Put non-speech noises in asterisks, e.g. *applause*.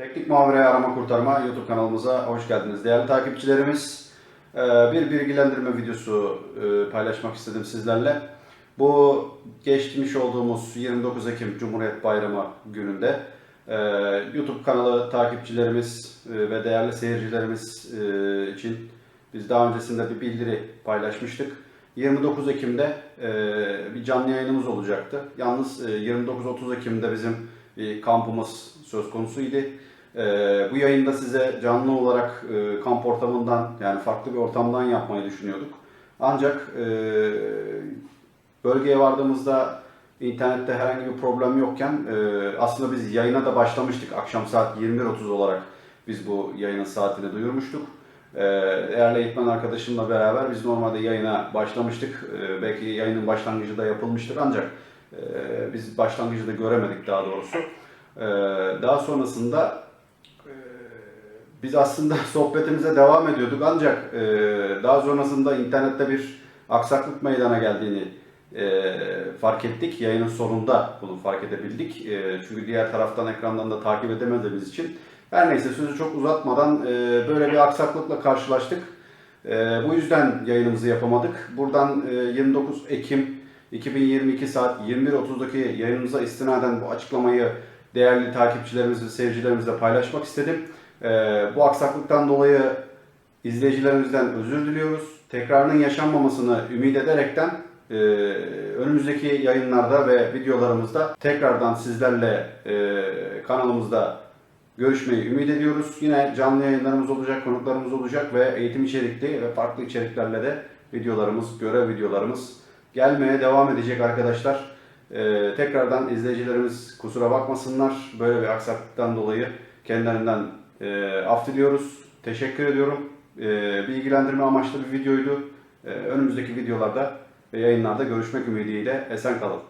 Teknik Muhabere Arama Kurtarma YouTube kanalımıza hoş geldiniz. Değerli takipçilerimiz, e, bir bilgilendirme videosu e, paylaşmak istedim sizlerle. Bu geçmiş olduğumuz 29 Ekim Cumhuriyet Bayramı gününde e, YouTube kanalı takipçilerimiz ve değerli seyircilerimiz için biz daha öncesinde bir bildiri paylaşmıştık. 29 Ekim'de bir canlı yayınımız olacaktı. Yalnız e, 29-30 Ekim'de bizim bir kampımız söz konusuydu. E, bu yayında size canlı olarak e, kamp ortamından yani farklı bir ortamdan yapmayı düşünüyorduk. Ancak e, bölgeye vardığımızda internette herhangi bir problem yokken e, aslında biz yayına da başlamıştık. Akşam saat 21.30 olarak biz bu yayının saatini duyurmuştuk. Ee, Değerli eğitmen arkadaşımla beraber biz normalde yayına başlamıştık. Ee, Belki yayının başlangıcı da yapılmıştır ancak e, biz başlangıcı da göremedik daha doğrusu. Ee, Daha sonrasında e, biz aslında *laughs* sohbetimize devam ediyorduk ancak e, daha sonrasında internette bir aksaklık meydana geldiğini e, fark ettik. Yayının sonunda bunu fark edebildik. E, çünkü diğer taraftan ekrandan da takip edemediğimiz için. Her neyse sözü çok uzatmadan e, böyle bir aksaklıkla karşılaştık. E, bu yüzden yayınımızı yapamadık. Buradan e, 29 Ekim 2022 saat 21.30'daki yayınımıza istinaden bu açıklamayı değerli takipçilerimizle, seyircilerimizle paylaşmak istedim. E, bu aksaklıktan dolayı izleyicilerimizden özür diliyoruz. Tekrarının yaşanmamasını ümit ederekten e, önümüzdeki yayınlarda ve videolarımızda tekrardan sizlerle e, kanalımızda görüşmeyi ümit ediyoruz. Yine canlı yayınlarımız olacak, konuklarımız olacak ve eğitim içerikli ve farklı içeriklerle de videolarımız, görev videolarımız gelmeye devam edecek arkadaşlar. Ee, tekrardan izleyicilerimiz kusura bakmasınlar. Böyle bir aksaklıktan dolayı kendilerinden e, af diliyoruz. Teşekkür ediyorum. E, bilgilendirme amaçlı bir videoydu. E, önümüzdeki videolarda ve yayınlarda görüşmek ümidiyle esen kalın.